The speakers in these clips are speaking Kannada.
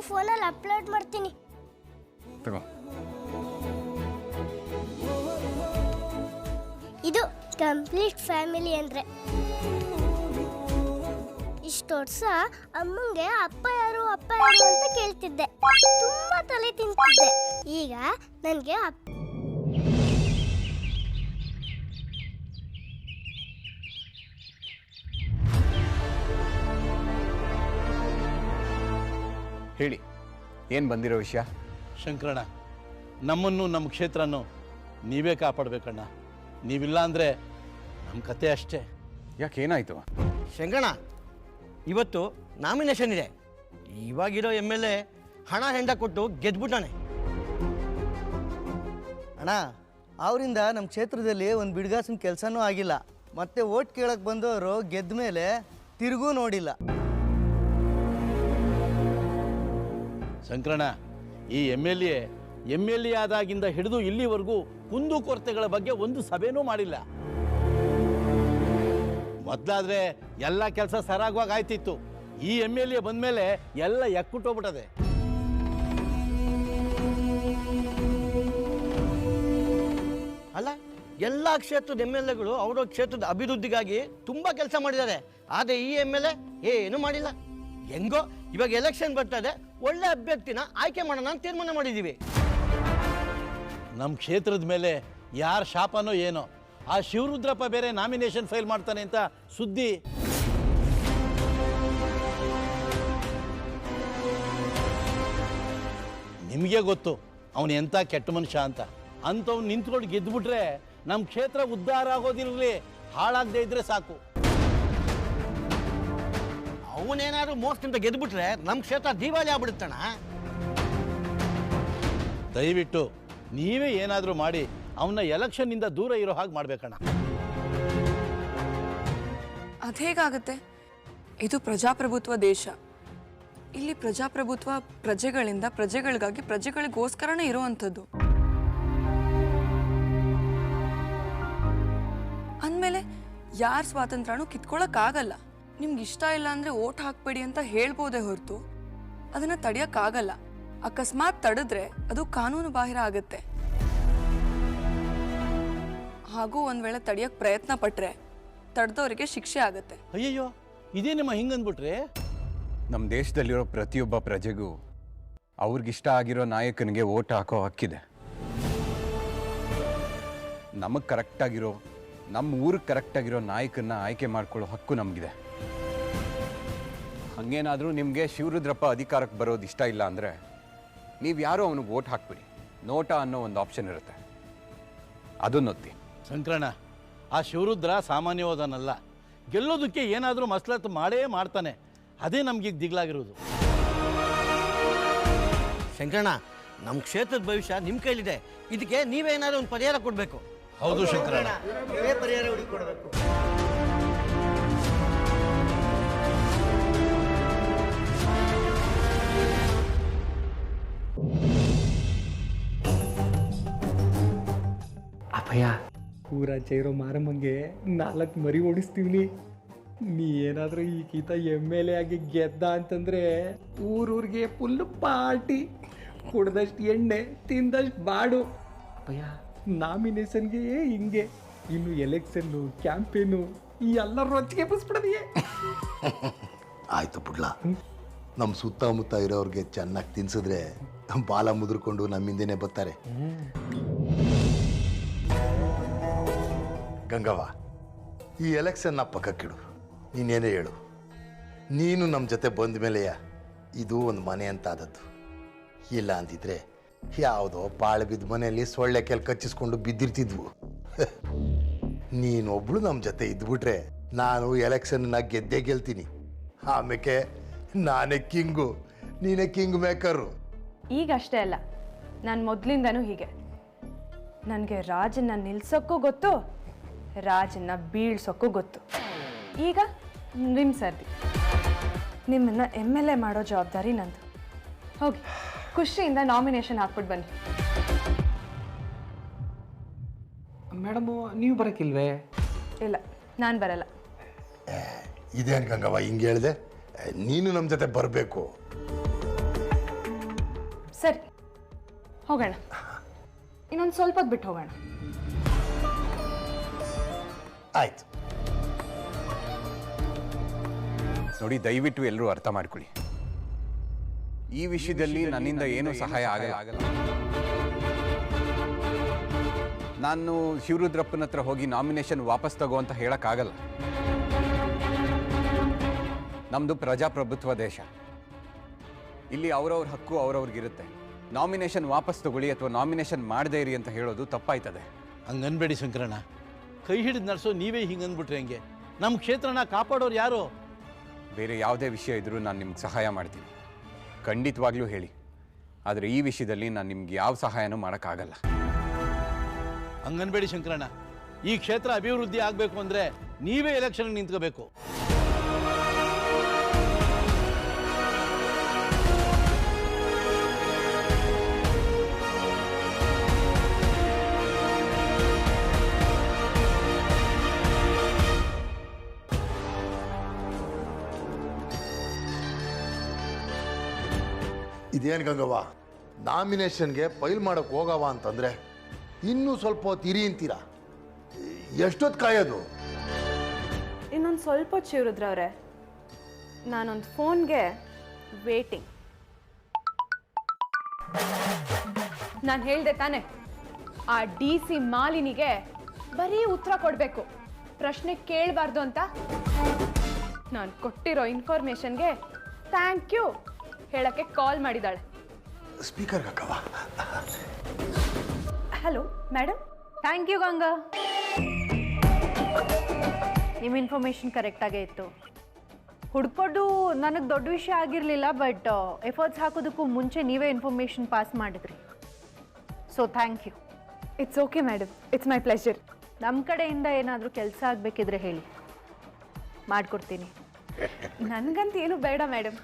ಫೋನಲ್ಲಿ ಅಪ್ಲೋಡ್ ಮಾಡ್ತೀನಿ. ತಗೋ. ಇದು ಕಂಪ್ಲೀಟ್ ಫ್ಯಾಮಿಲಿ ಅಂದರೆ. ಇಷ್ಟು ವರ್ಷ ಅಮ್ಮಂಗೆ ಅಪ್ಪ ಯಾರು ಅಪ್ಪ ಯಾರು ಅಂತ ಕೇಳ್ತಿದ್ದೆ. ತುಂಬ ತಲೆ ತಿಂತಿದ್ದೆ. ಈಗ ನನಗೆ ಅಪ್ಪ ಹೇಳಿ ಏನು ಬಂದಿರೋ ವಿಷಯ? ಶಂಕರಣ್ಣ ನಮ್ಮನ್ನು ನಮ್ಮ ಕ್ಷೇತ್ರನೂ ನೀವೇ ಕಾಪಾಡಬೇಕಣ್ಣ. ನೀವಿಲ್ಲ ಅಂದರೆ ನಮ್ಮ ಕತೆ ಅಷ್ಟೇ. ಯಾಕೆ ಏನಾಯಿತು? ಶಂಕರಣ ಇವತ್ತು ನಾಮಿನೇಷನ್ ಇದೆ. ಇವಾಗಿರೋ ಎಂ ಎಲ್ ಎ ಹಣ ಹೆಂಡ ಕೊಟ್ಟು ಗೆದ್ಬಿಟ್ಟಾನೆ. ಅಣ್ಣ ಅವರಿಂದ ನಮ್ಮ ಕ್ಷೇತ್ರದಲ್ಲಿ ಒಂದು ಬಿಡ್ಗಾಸಿನ ಕೆಲಸನೂ ಆಗಿಲ್ಲ. ಮತ್ತೆ ಓಟ್ ಕೇಳಕ್ಕೆ ಬಂದವರು ಗೆದ್ದ ಮೇಲೆ ತಿರುಗೂ ನೋಡಿಲ್ಲ. ಶಂಕರಣ್ಣ, ಈ M L A M L A ಆದಾಗಿಂದ ಹಿಡಿದು ಇಲ್ಲಿವರೆಗೂ ಕುಂದು ಕೊರತೆಗಳ ಬಗ್ಗೆ ಒಂದು ಸಭೆನೂ ಮಾಡಿಲ್ಲ. ಮೊದಲಾದರೆ ಎಲ್ಲ ಕೆಲಸ ಸರಾಗವಾಗಿ ಆಯ್ತಿತ್ತು. ಈ ಎಂ ಎಲ್ ಎ ಬಂದಮೇಲೆ ಎಲ್ಲ ಎಕ್ಕುಟ್ಟೋಗ್ಬಿಟ್ಟದೆ ಅಲ್ಲ, ಎಲ್ಲ ಕ್ಷೇತ್ರದ ಎಂ ಎಲ್ ಎಗಳು ಅವರ ಕ್ಷೇತ್ರದ ಅಭಿವೃದ್ಧಿಗಾಗಿ ತುಂಬ ಕೆಲಸ ಮಾಡಿದ್ದಾರೆ. ಆದರೆ ಈ ಎಂ ಎಲ್ ಎ ಏನೂ ಮಾಡಿಲ್ಲ. ಹೆಂಗೋ ಇವಾಗ ಎಲೆಕ್ಷನ್ ಬರ್ತದೆ ಒಳ್ಳೆ ಅಭ್ಯರ್ಥಿನ ಆಯ್ಕೆ ಮಾಡೋಣ ಅಂತ ತೀರ್ಮಾನ ಮಾಡಿದ್ದೀವಿ. ನಮ್ಮ ಕ್ಷೇತ್ರದ ಮೇಲೆ ಯಾರ ಶಾಪನೋ ಏನೋ, ಆ ಶಿವರುದ್ರಪ್ಪ ಬೇರೆ ನಾಮಿನೇಷನ್ ಫೈಲ್ ಮಾಡ್ತಾನೆ ಅಂತ ಸುದ್ದಿ. ನಿಮಗೆ ಗೊತ್ತು, ಅವನು ಎಂಥ ಕೆಟ್ಟ ಮನುಷ್ಯ ಅಂತ. ಅಂಥವ್ನು ನಿಂತ್ಕೊಂಡು ಗೆದ್ದುಬಿಟ್ರೆ ನಮ್ಮ ಕ್ಷೇತ್ರ ಉದ್ಧಾರ ಆಗೋದಿರಲಿ, ಹಾಳಾಗದೇ ಇದ್ರೆ ಸಾಕು. ಅವನೇನಾದ್ರು ಮೋಸದಿಂದ ಗೆದ್ಬಿಟ್ರೆ ನಮ್ಮ ಕ್ಷೇತ್ರ ದಿವಾಳಿ ಆಗ್ಬಿಡುತ್ತಣ ದಯವಿಟ್ಟು ನೀವೇ ಏನಾದರೂ ಮಾಡಿ ಅವನ್ನ ಎಲೆಕ್ಷನ್ನಿಂದ ದೂರ ಇರೋ ಹಾಗೆ ಮಾಡ್ಬೇಕಣ್ಣ. ಅದೇಗಾಗುತ್ತೆ? ಇದು ಪ್ರಜಾಪ್ರಭುತ್ವ ದೇಶ. ಇಲ್ಲಿ ಪ್ರಜಾಪ್ರಭುತ್ವ ಪ್ರಜೆಗಳಿಂದ ಪ್ರಜೆಗಳಿಗಾಗಿ ಪ್ರಜೆಗಳಿಗೋಸ್ಕರನೇ ಇರುವಂಥದ್ದು. ಅಂದಮೇಲೆ ಯಾರ ಸ್ವಾತಂತ್ರ್ಯನೂ ಕಿತ್ಕೊಳ್ಳೋಕ್ಕಾಗಲ್ಲ ನಿಮ್ಗೆ ಇಷ್ಟ ಇಲ್ಲ ಅಂದರೆ ಓಟ್ ಹಾಕ್ಬೇಡಿ ಅಂತ ಹೇಳ್ಬೋದೇ ಹೊರತು. ಅದನ್ನು ತಡೆಯೋಕ್ಕಾಗಲ್ಲ. ಅಕಸ್ಮಾತ್ ತಡೆದ್ರೆ ಅದು ಕಾನೂನು ಬಾಹಿರ ಆಗುತ್ತೆ. ಹಾಗೂ ಒಂದು ವೇಳೆ ತಡೆಯೋಕ್ಕೆ ಪ್ರಯತ್ನ ಪಟ್ಟರೆ ತಡೆದವರಿಗೆ ಶಿಕ್ಷೆ ಆಗುತ್ತೆ. ಅಯ್ಯಯ್ಯೋ ಇದೇ ನಿಮ್ಮ ಹಿಂಗಂದ್ಬಿಟ್ರೆ ನಮ್ಮ ದೇಶದಲ್ಲಿರೋ ಪ್ರತಿಯೊಬ್ಬ ಪ್ರಜೆಗೂ ಅವ್ರಿಗಿಷ್ಟ ಆಗಿರೋ ನಾಯಕನಿಗೆ ಓಟ್ ಹಾಕೋ ಹಕ್ಕಿದೆ. ನಮಗೆ ಕರೆಕ್ಟಾಗಿರೋ ನಮ್ಮ ಊರಿಗೆ ಕರೆಕ್ಟಾಗಿರೋ ನಾಯಕನ್ನ ಆಯ್ಕೆ ಮಾಡ್ಕೊಳ್ಳೋ ಹಕ್ಕು ನಮಗಿದೆ. ಹಂಗೇನಾದರೂ ನಿಮಗೆ ಶಿವರುದ್ರಪ್ಪ ಅಧಿಕಾರಕ್ಕೆ ಬರೋದು ಇಷ್ಟ ಇಲ್ಲ ಅಂದರೆ ನೀವು ಯಾರೋ ಅವನಿಗೆ ಓಟ್ ಹಾಕ್ಬಿಡಿ. ನೋಟ ಅನ್ನೋ ಒಂದು ಆಪ್ಷನ್ ಇರುತ್ತೆ. ಅದನ್ನೊತ್ತಿ ಒತ್ತಿ ಶಂಕರಣ್ಣ ಆ ಶಿವರುದ್ರ ಸಾಮಾನ್ಯವಾದನಲ್ಲ. ಗೆಲ್ಲೋದಕ್ಕೆ ಏನಾದರೂ ಮಸಲತ್ತು ಮಾಡೇ ಮಾಡ್ತಾನೆ. ಅದೇ ನಮ್ಗೀಗ ದಿಗ್ಲಾಗಿರೋದು. ಶಂಕರಣ್ಣ ನಮ್ಮ ಕ್ಷೇತ್ರದ ಭವಿಷ್ಯ ನಿಮ್ಮ ಕೈಲಿದೆ. ಇದಕ್ಕೆ ನೀವೇನಾದ್ರು ಒಂದು ಪರಿಹಾರ ಕೊಡಬೇಕು. ಹೌದು ಶಂಕರಣ್ಣ. ಪರಿಹಾರ ಹುಡುಕಿ ಹುಡುಕೊಡ್ಬೇಕು ಅಭಯ ಊರಾಚೆ ಇರೋ ಮಾರಮ್ಮಂಗೆ ನಾಲ್ಕು ಮರಿ ಓಡಿಸ್ತೀವಿ ನೀ ಏನಾದರೂ ಈ ಗೀತ ಎಂ ಎಲ್ ಎ ಆಗಿ ಗೆದ್ದ ಅಂತಂದ್ರೆ ಊರೂರಿಗೆ ಫುಲ್ ಪಾರ್ಟಿ ಕುಡ್ದಷ್ಟು ಎಣ್ಣೆ ತಿಂದಷ್ಟು ಬಾಡು. ಅಭಯ ನಾಮಿನೇಷನ್ಗೆ ಹಿಂಗೆ. ಇನ್ನು ಎಲೆಕ್ಷನ್ನು ಕ್ಯಾಂಪೇನು ಈ ಎಲ್ಲ ರೊಚ್ಚಿಗೆ ಬಸ್ಬಿಡದಿಯೇ. ಆಯ್ತು ಬಿಡ್ಲಾ ನಮ್ಮ ಸುತ್ತಮುತ್ತ ಇರೋರಿಗೆ ಚೆನ್ನಾಗಿ ತಿನ್ಸಿದ್ರೆ ಬಾಲ ಮುದ್ರಕೊಂಡು ನಮ್ಮ ಹಿಂದೆನೆ ಬರ್ತಾರೆ ಗಂಗವ್ವ, ಈ ಎಲೆಕ್ಷನ್ನ ಪಕ್ಕಕ್ಕಿಡು. ನೀನೇನೇ ಹೇಳು. ನೀನು ನಮ್ಮ ಜೊತೆ ಬಂದ ಮೇಲೆಯ ಇದು ಒಂದು ಮನೆ ಅಂತ ಆದದ್ದು ಇಲ್ಲ ಅಂತಿದ್ರೆ ಯಾವುದೋ ಪಾಳು ಬಿದ್ದ ಮನೆಯಲ್ಲಿ ಸೊಳ್ಳೆ ಕೆಲ್ ಕಚ್ಚಿಸ್ಕೊಂಡು ಬಿದ್ದಿರ್ತಿದ್ವು. ನೀನೊಬ್ಳು ನಮ್ಮ ಜೊತೆ ಇದ್ಬಿಟ್ರೆ ನಾನು ಎಲೆಕ್ಷನ್ನ ಗೆದ್ದೇ ಗೆಲ್ತೀನಿ. ಆಮೇಲೆ ನಾನೇ ಕಿಂಗು, ನೀನೇ ಕಿಂಗ್ ಮೇಕರು. ಈಗಷ್ಟೇ ಅಲ್ಲ, ನಾನು ಮೊದಲಿಂದನೂ ಹೀಗೆ. ನನಗೆ ರಾಜನ್ನ ನಿಲ್ಸೋಕ್ಕೂ ಗೊತ್ತು ರಾಜನ್ನ ಬೀಳ್ಸೋಕ್ಕೂ ಗೊತ್ತು. ಈಗ ನಿಮ್ಮ ಸರ್ದಿ. ನಿಮ್ಮನ್ನು ಎಂ ಎಲ್ ಎ ಮಾಡೋ ಜವಾಬ್ದಾರಿ ನಂದು. ಹೋಗಿ ಖುಷಿಯಿಂದ ನಾಮಿನೇಷನ್ ಹಾಕ್ಬಿಟ್ಟು ಬನ್ನಿ. ಮೇಡಮು ನೀವು ಬರೋಕ್ಕಿಲ್ವೇ ಇಲ್ಲ ನಾನು ಬರಲ್ಲ. ಇದೇನು ಗಂಗವ್ವ ಹಿಂಗೆ ಹೇಳಿದೆ? ನೀನು ನಮ್ಮ ಜೊತೆ ಬರಬೇಕು. ಸರಿ ಹೋಗೋಣ. ಇನ್ನೊಂದು ಸ್ವಲ್ಪ ಹೊತ್ತು ಬಿಟ್ಟು ಹೋಗೋಣ. ಆಯ್ತು. ನೋಡಿ ದಯವಿಟ್ಟು ಎಲ್ಲರೂ ಅರ್ಥ ಮಾಡ್ಕೊಳ್ಳಿ. ಈ ವಿಷಯದಲ್ಲಿ ನನ್ನಿಂದ ಏನೂ ಸಹಾಯ ಆಗಲ್ಲ. ಆಗಲ್ಲ. ನಾನು ಶಿವರುದ್ರಪ್ಪನ ಹತ್ರ ಹೋಗಿ ನಾಮಿನೇಷನ್ ವಾಪಸ್ ತಗೋ ಅಂತ ಹೇಳಕ್ಕಾಗಲ್ಲ. ನಮ್ಮದು ಪ್ರಜಾಪ್ರಭುತ್ವ ದೇಶ. ಇಲ್ಲಿ ಅವ್ರವ್ರ ಹಕ್ಕು ಅವ್ರವ್ರಿಗಿರುತ್ತೆ. ನಾಮಿನೇಷನ್ ವಾಪಸ್ ತಗೊಳ್ಳಿ ಅಥವಾ ನಾಮಿನೇಷನ್ ಮಾಡದೇ ಇರಿ ಅಂತ ಹೇಳೋದು ತಪ್ಪಾಯ್ತದೆ. ಹಂಗನ್ಬೇಡಿ ಶಂಕರಣ್ಣ. ಕೈ ಹಿಡಿದು ನಡೆಸೋ ನೀವೇ ಹಿಂಗೆ ಅಂದ್ಬಿಟ್ರೆ ಹೆಂಗೆ? ನಮ್ಮ ಕ್ಷೇತ್ರನ ಕಾಪಾಡೋರು ಯಾರು? ಬೇರೆ ಯಾವುದೇ ವಿಷಯ ಇದ್ರೂ ನಾನು ನಿಮ್ಗೆ ಸಹಾಯ ಮಾಡ್ತೀನಿ. ಖಂಡಿತವಾಗ್ಲೂ ಹೇಳಿ. ಆದರೆ ಈ ವಿಷಯದಲ್ಲಿ ನಾನು ನಿಮ್ಗೆ ಯಾವ ಸಹಾಯನೂ ಮಾಡೋಕ್ಕಾಗಲ್ಲ. ಹಂಗನ್ಬೇಡಿ ಶಂಕರಣ್ಣ. ಈ ಕ್ಷೇತ್ರ ಅಭಿವೃದ್ಧಿ ಆಗಬೇಕು ಅಂದರೆ ನೀವೇ ಎಲೆಕ್ಷನ್ ನಿಂತ್ಕೋಬೇಕು. ಇದೇನು ಗಂಗವ್ವ? ನಾಮಿನೇಷನ್ಗೆ ಫೈಲ್ ಮಾಡೋಕೆ ಹೋಗವ ಅಂತಂದರೆ ಇನ್ನೂ ಸ್ವಲ್ಪ ಹೊತ್ತು ಇರಿ ಅಂತೀರಾ? ಎಷ್ಟೊತ್ತು ಕಾಯೋದು? ಇನ್ನೊಂದು ಸ್ವಲ್ಪ ಚಿರುದ್ರವ್ರೆ ನಾನೊಂದು ಫೋನ್ಗೆ ವೇಟಿಂಗ್ ನಾನು ಹೇಳ್ದೆ ತಾನೆ, ಆ ಡಿ ಸಿ ಮಾಲಿನಿಗೆ ಬರೀ ಉತ್ತರ ಕೊಡಬೇಕು. ಪ್ರಶ್ನೆ ಕೇಳಬಾರ್ದು ಅಂತ ನಾನು ಕೊಟ್ಟಿರೋ ಇನ್ಫಾರ್ಮೇಷನ್ಗೆ ಥ್ಯಾಂಕ್ ಯು ಹೇಳಕ್ಕೆ ಕಾಲ್ ಮಾಡಿದ್ದಾಳೆ speaker ಹಾಕವ hello madam thank you Ganga. ನಿಮ್ಮ ಇನ್ಫಾರ್ಮೇಷನ್ ಕರೆಕ್ಟಾಗೇ ಇತ್ತು. ಹುಡ್ಕೋದು ನನಗೆ ದೊಡ್ಡ ವಿಷಯ ಆಗಿರಲಿಲ್ಲ ಬಟ್ ಎಫರ್ಟ್ಸ್ ಹಾಕೋದಕ್ಕೂ ಮುಂಚೆ ನೀವೇ ಇನ್ಫಾರ್ಮೇಶನ್ ಪಾಸ್ ಮಾಡಿದ್ರಿ. So thank you it's okay madam it's my pleasure ನಮ್ಮ ಕಡೆಯಿಂದ ಏನಾದರೂ ಕೆಲಸ ಆಗಬೇಕಿದ್ರೆ ಹೇಳಿ. ಮಾಡಿಕೊಡ್ತೀನಿ. ನನಗಂತ ಏನು ಬೇಡ ಮೇಡಮ್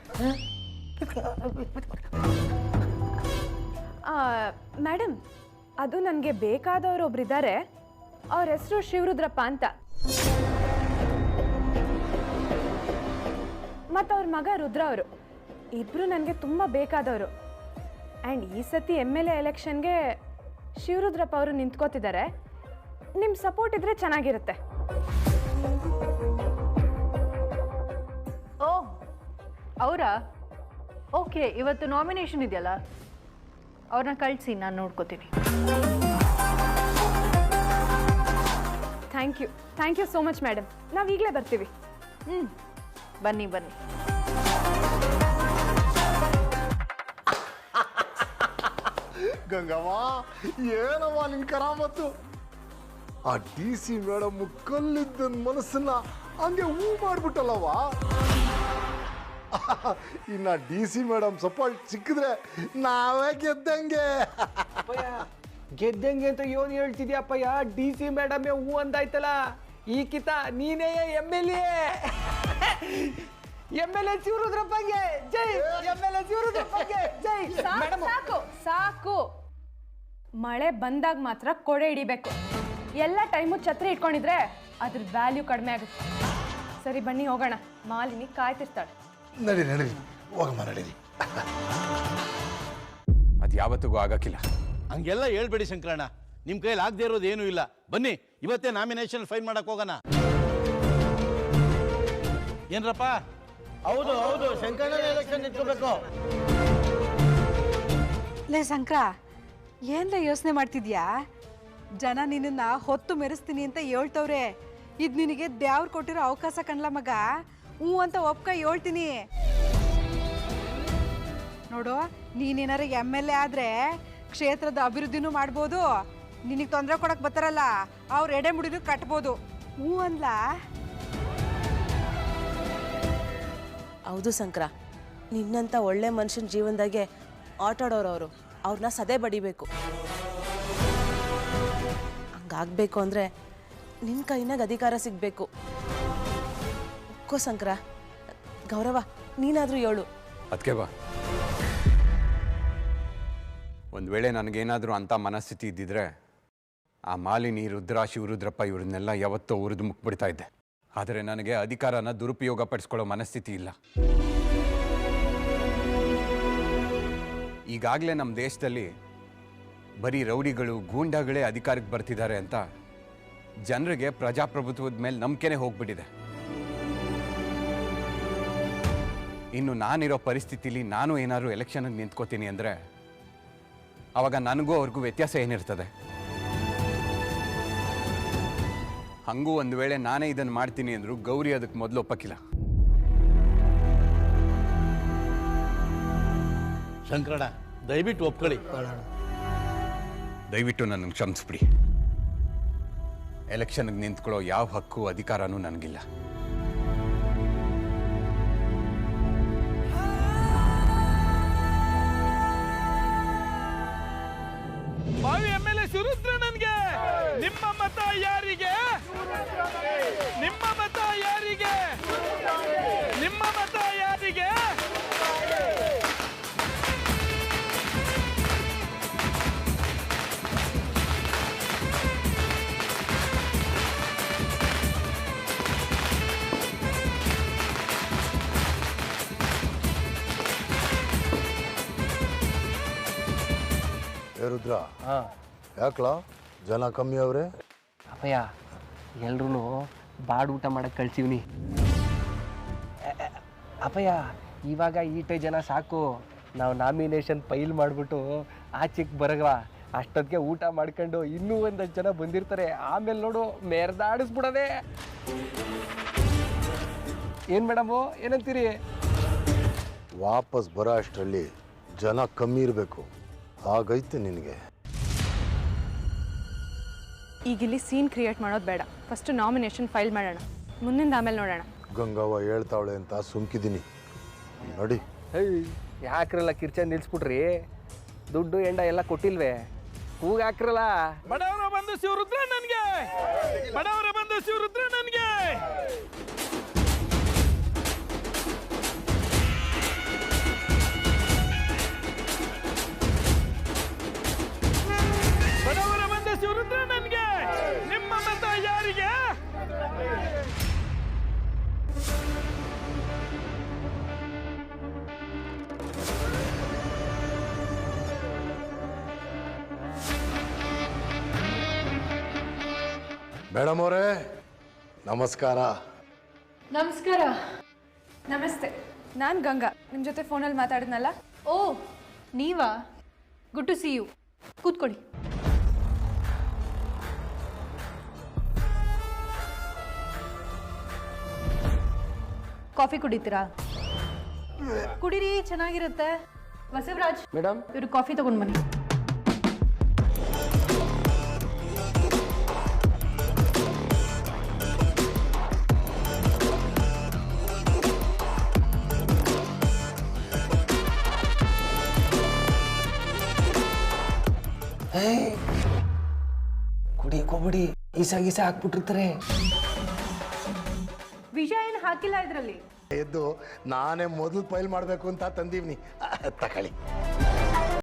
ಮೇಡಮ್ ಅದು ನನಗೆ ಬೇಕಾದವರು ಒಬ್ರಿದ್ದಾರೆ ಅವ್ರ ಹೆಸರು ಶಿವರುದ್ರಪ್ಪ ಅಂತ. ಮತ್ತು ಅವ್ರ ಮಗ ರುದ್ರ ಅವರು. ಇಬ್ಬರು ನನಗೆ ತುಂಬ ಬೇಕಾದವರು. ಆ್ಯಂಡ್ ಈ ಸತಿ ಎಂ ಎಲ್ ಎ ಎಲೆಕ್ಷನ್ಗೆ ಶಿವರುದ್ರಪ್ಪ ಅವರು ನಿಂತ್ಕೋತಿದ್ದಾರೆ ನಿಮ್ಮ ಸಪೋರ್ಟ್ ಇದ್ದರೆ ಚೆನ್ನಾಗಿರುತ್ತೆ. ಓ, ಅವರಾ? ಓಕೆ ಇವತ್ತು ನಾಮಿನೇಷನ್ ಇದೆಯಲ್ಲ ಅವ್ರನ್ನ ಕಳಿಸಿ ನಾನು ನೋಡ್ಕೋತೀನಿ. Thank you thank you so much madam ನಾವು ಈಗಲೇ ಬರ್ತೀವಿ. ಹ್ಞೂ ಬನ್ನಿ ಬನ್ನಿ. ಗಂಗವ್ವ ಏನವ್ವ ನಿನ್ ಕರಾಮತ್ತು? ಆ ಡಿ ಸಿ ಮೇಡಮ್ ಕಲ್ಲಿದ್ದ ಮನಸ್ಸನ್ನ ಹಂಗೆ ಹೂ ಮಾಡ್ಬಿಟ್ಟಲ್ಲವ್ವ? ಇನ್ನ ಡಿ ಸಿ ಮೇಡಮ್ ಸಪೋರ್ಟ್ ಸಿಕ್ಕಿದ್ರೆ ನಾವೇ ಗೆದ್ದಂಗೆ. ಗೆದ್ದಂಗೆ ಅಂತ ಯೋನ್ ಹೇಳ್ತಿದ್ಯಪ್ಪಯ್ಯ ಡಿ ಸಿ ಮೇಡಮ್ ಹೂ ಅಂದಾಯ್ತಲ್ಲ? ಈ ಕಿತ ನೀನೇ M L A. M L A ಶಿವರುದ್ರಪ್ಪಗೆ ಜೈ ಎಂ ಎಲ್ ಎ ಶಿವರುದ್ರಪ್ಪಗೆ ಜೈ. ಸಾಕು, ಮೇಡಮ್. ಸಾಕು ಸಾಕು. ಮಳೆ ಬಂದಾಗ ಮಾತ್ರ ಕೊಡೆ ಹಿಡಿಬೇಕು. ಎಲ್ಲ ಟೈಮು ಛತ್ರಿ ಇಟ್ಕೊಂಡಿದ್ರೆ ಅದ್ರ ವ್ಯಾಲ್ಯೂ ಕಡಿಮೆ ಆಗುತ್ತೆ. ಸರಿ ಬನ್ನಿ ಹೋಗೋಣ. ಮಾಲಿನಿ ಕಾಯ್ತಿರ್ತಾಳೆ. ನಡಿ ನಡೀರಿ ಹೋಗಮ್ಮ ನಡೀರಿ ಅದು ಯಾವತ್ತಿಗೂ ಆಗಕ್ಕಿಲ್ಲ. ಹಂಗೆಲ್ಲ ಹೇಳ್ಬೇಡಿ ಶಂಕರಣ್ಣ. ನಿಮ್ಮ ಕೈಯಲ್ಲಿ ಆಗದೆ ಇರೋದು ಏನೂ ಇಲ್ಲ. ಬನ್ನಿ ಇವತ್ತೇ ನಾಮಿನೇಷನ್ ಫೈಲ್ ಮಾಡಕ್ ಹೋಗೋಣ. ಏನ್ರಪ್ಪ? ಹೌದು ಹೌದು ಶಂಕರಣ್ಣ ಎಲೆಕ್ಷನ್ ನಿಂತ್ಕೋಬೇಕು. ಲೇ ಶಂಕರ ಏನ್ರ ಯೋಚನೆ ಮಾಡ್ತಿದ್ಯಾ? ಜನ ನಿನ್ನ ಹೊತ್ತು ಮೆರೆಸ್ತೀನಿ ಅಂತ ಹೇಳ್ತವ್ರೆ. ಇದು ನಿನಗೆ ದೇವ್ರು ಕೊಟ್ಟಿರೋ ಅವಕಾಶ ಕಣ್ಲ ಮಗ. ಹ್ಞೂ ಅಂತ ಒಪ್ಕ, ಹೇಳ್ತೀನಿ. ನೋಡು, ನೀನೇನಾರ ಎಂ ಎಲ್ ಎ ಆದರೆ ಕ್ಷೇತ್ರದ ಅಭಿವೃದ್ಧಿನೂ ಮಾಡ್ಬೋದು. ನಿನಗೆ ತೊಂದರೆ ಕೊಡಕ್ಕೆ ಬರ್ತಾರಲ್ಲ, ಅವ್ರ ಎಡೆ ಮುಡಿದು ಕಟ್ಬೋದು. ಹ್ಞೂ ಅಂದ್ಲ? ಹೌದು ಶಂಕರ ನಿನ್ನಂಥ ಒಳ್ಳೆ ಮನುಷ್ಯನ ಜೀವನದಾಗೆ ಆಟಾಡೋರು ಅವರು ಅವ್ರನ್ನ ಸದೇ ಬಡಿಬೇಕು. ಹಂಗಾಗಬೇಕು ಅಂದರೆ ನಿನ್ನ ಕೈನಾಗ ಅಧಿಕಾರ ಸಿಗಬೇಕು. ಒಕ್ಕೋ ಶಂಕರ? ಗೌರವ, ನೀನಾದರೂ ಹೇಳು. ಅದಕ್ಕೆ ಬಾ. ಒಂದು ವೇಳೆ ನನಗೇನಾದರೂ ಅಂಥ ಮನಸ್ಥಿತಿ ಇದ್ದಿದ್ರೆ, ಆ ಮಾಲಿನಿ, ರುದ್ರಾಶಿ, ರುದ್ರಪ್ಪ ಇವ್ರನ್ನೆಲ್ಲ ಯಾವತ್ತೋ ಉರಿದು ಮುಕ್ಬಿಡ್ತಾ ಇದ್ದೆ. ಆದರೆ ನನಗೆ ಅಧಿಕಾರನ ದುರುಪಯೋಗ ಪಡಿಸ್ಕೊಳ್ಳೋ ಮನಸ್ಥಿತಿ ಇಲ್ಲ. ಈಗ ಈಗಾಗಲೇ ನಮ್ಮ ದೇಶದಲ್ಲಿ ಬರೀ ರೌಡಿಗಳು ಗೂಂಡಾಗಳೇ ಅಧಿಕಾರಕ್ಕೆ ಬರ್ತಿದ್ದಾರೆ ಅಂತ ಜನರಿಗೆ ಪ್ರಜಾಪ್ರಭುತ್ವದ ಮೇಲೆ ನಂಬಿಕೆನೇ ಹೋಗ್ಬಿಟ್ಟಿದೆ. ಇನ್ನು ನಾನಿರೋ ಪರಿಸ್ಥಿತಿಲಿ ನಾನು ಏನಾದ್ರು ಎಲೆಕ್ಷನಲ್ಲಿ ನಿಂತ್ಕೋತೀನಿ ಅಂದರೆ ಅವಾಗ ನನಗೂ ಅವ್ರಿಗೂ ವ್ಯತ್ಯಾಸ ಏನಿರ್ತದೆ. ಹಂಗೂ ಒಂದು ವೇಳೆ ನಾನೇ ಇದನ್ನು ಮಾಡ್ತೀನಿ ಅಂದರೂ ಗೌರಿ ಅದಕ್ಕೆ ಮೊದಲು ಒಪ್ಪಕ್ಕಿಲ್ಲ. ಶಂಕರಣ ದಯವಿಟ್ಟು ಒಪ್ಕೊಳ್ಳಿ. ದಯವಿಟ್ಟು ನನಗೆ ಕ್ಷಮಿಸ್ಬಿಡಿ. ಎಲೆಕ್ಷನ್ಗೆ ನಿಂತ್ಕೊಳ್ಳೋ ಯಾವ ಹಕ್ಕು ಅಧಿಕಾರನೂ ನನಗಿಲ್ಲ. ಬಾವಿ ಎಂ ಎಲ್ ಎ ಸುರುದ್ರ ನನ್ಗೆ. ನಿಮ್ಮ ಮತ ಯಾರಿಗೆ? ನಿಮ್ಮ ಮತ ಯಾರಿಗೆ? ರುದ್ರ ಯಾಕಲ? ಜನ ಕಮ್ಮಿ ಅವ್ರೆ. ಅಪ್ಪಯ್ಯ ಎಲ್ರೂ ಬಾಡ್ ಊಟ ಮಾಡಕ್ ಕಳ್ಸಿವ್ನಿ. ಅಪ್ಪಯ್ಯ ಇವಾಗ ಈಟೆ ಜನ ಸಾಕು. ನಾವು ನಾಮಿನೇಷನ್ ಫೈಲ್ ಮಾಡಿಬಿಟ್ಟು ಚಿಕ್ಕ ಬರಗವ. ಅಷ್ಟೊತ್ತಿಗೆ ಊಟ ಮಾಡ್ಕೊಂಡು ಇನ್ನೂ ಒಂದಷ್ಟು ಜನ ಬಂದಿರ್ತಾರೆ. ಆಮೇಲೆ ನೋಡು ಮೆರ್ದಾಡಿಸ್ಬಿಡೋದೆ ಏನು ಮೇಡಮು ಏನಂತೀರಿ? ವಾಪಸ್ ಬರೋ ಅಷ್ಟರಲ್ಲಿ ಜನ ಕಮ್ಮಿ ಇರಬೇಕು. ಹಾಗೈತೆ ನಿನಗೆ. ಈಗ ಇಲ್ಲಿ ಸೀನ್ ಕ್ರಿಯೇಟ್ ಮಾಡೋದು ಬೇಡ. ಫಸ್ಟ್ ನಾಮಿನೇಷನ್ ಫೈಲ್ ಮಾಡೋಣ. ಮುಂದಿಂದ ಆಮೇಲೆ ನೋಡೋಣ. ಗಂಗವ್ವ ಹೇಳ್ತಾವಳೆ ಅಂತ ಸುಮ್ಕಿದ್ದೀನಿ ನೋಡಿ. ಹೇಯ್ ಯಾಕ್ರಲ್ಲ ಕಿರ್ಚ ನಿಲ್ಸ್ಬಿಟ್ರಿ? ದುಡ್ಡು ಎಂಡ ಎಲ್ಲ ಕೊಟ್ಟಿಲ್ವೇ? ಕೂಗ ಹಾಕ್ರಲ್ಲ? ಬಡವರ ಬಂದು ಶಿವರುದ್ರ ನನಗೆ. ಬಡವರ ಬಂದು ಶಿವರುದ್ರ ನನ್ಗೆ. ಮೇಡಮ್ ಅವರೇ ನಮಸ್ಕಾರ. ನಮಸ್ಕಾರ. ನಮಸ್ತೆ. ನಾನು ಗಂಗಾ. ನಿಮ್ಮ ಜೊತೆ ಫೋನಲ್ಲಿ ಮಾತಾಡಿದ್ನಲ್ಲ? ಓ ನೀವಾ? ಗುಡ್ ಟು ಸಿ ಯು ಕೂತ್ಕೊಳ್ಳಿ. ಕಾಫಿ ಕುಡಿತೀರಾ? ಕುಡೀರಿ ಚೆನ್ನಾಗಿರುತ್ತೆ. ಬಸವರಾಜ್ ಮೇಡಮ್? ಇವರು ಕಾಫಿ ತಗೊಂಡ್ ಬನ್ನಿ. ಹೋಗ್ಬಿಡಿ ಈಸ ಗೀಸ ಹಾಕ್ಬಿಟ್ಟಿರ್ತಾರೆ ವಿಷ ಏನು ಹಾಕಿಲ್ಲ ಇದರಲ್ಲಿ? ಎದ್ದು ನಾನೇ ಮೊದಲು ಫೈಲ್ ಮಾಡಬೇಕು ಅಂತ ತಂದೀವ್ನಿ. ತಗೊಳ್ಳಿ.